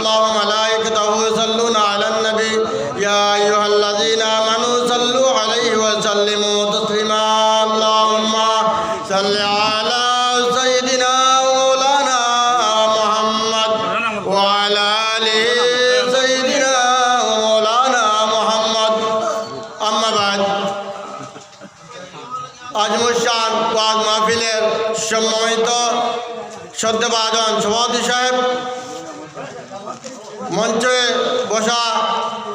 الله وملائكته يصلون على النبي يا أيها الذين آمنوا صلوا عليه وسلموا تسليما اللهم صل على سيدنا مولانا محمد وعلى آله سيدنا مولانا محمد أما بعد আজমুর শাহ ওয়াজ মাহফিলের সম্মানিত সদ্যবাজন সভাপতি সাহেব মঞ্চে বসা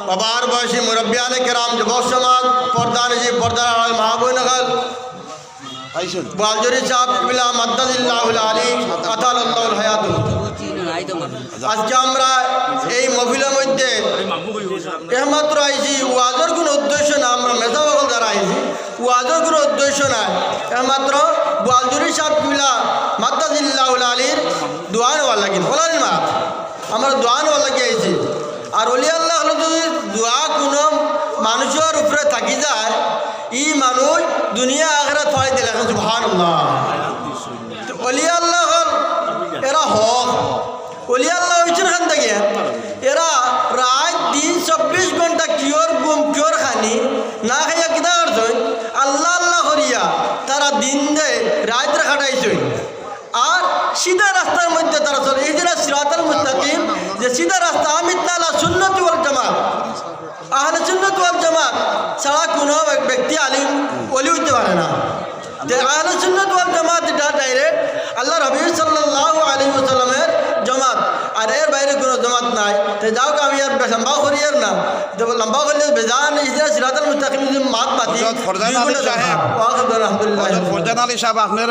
বাবার বয়সী মুরব্বিয়ানে কেরাম যুবক সমাজ পর্দানজি পর্দার আড়াল মাহবুব নগর আইসুন বাজুরি সাহেব বিলা মাদ্দাদিল্লাহুল আলী আতাল হায়াতু আজকে আমরা এই মহিলার মধ্যে একমাত্র আইছি ওয়াজের কোনো উদ্দেশ্য না আমরা মেধাবকল দ্বারা আইছি ওয়াজের কোনো উদ্দেশ্য নাই একমাত্র বাজুরি সাহেব বিলা মাদ্দাদিল্লাহুল আলীর দোয়ান ওয়ালা কিন বলেন আর অলি আল্লাহ যদি দোয়া কোনো মানুষের উপরে থাকি যায়, ই মানুষ দুনিয়া আখরা থয় দিলে। আল্লাহ অলি আল্লাহ এরা হক। অলি আল্লাহ হয়েছেন খান থেকে। এরা রাত, দিন, চব্বিশ ঘণ্টা কিয়র গুম কিয়র খানি না খাইয়া কিনা করছেন? আল্লাহ আল্লাহ করিয়া তারা দিন দে রাত খাটাইছেন। আর সিধা রাস্তার মধ্যে তারা চলে এই যেটা সিরাতাল মুস্তাকিম যে সিধা রাস্তা আমি তালা সুন্নতি ওয়াল জামাত আহলে সুন্নত ওয়াল জামাত ছাড়া কোনো এক ব্যক্তি আলিম অলি হইতে পারে না। যে আহলে সুন্নত ওয়াল জামাত এটা ডাইরেক্ট আল্লাহ রবি সাল্লাহ আলাইহি ওয়াসাল্লামের জামাত। আর এর বাইরে কোনো জমাত নাই। তো যাও আমি আর লম্বা করি আর না লম্বা করলে বেজান ইসরা সিরাতাল মুস্তাকিম মাত পাতি ফরজান আলী সাহেব। আলহামদুলিল্লাহ। ফরজান আলী সাহেব আপনার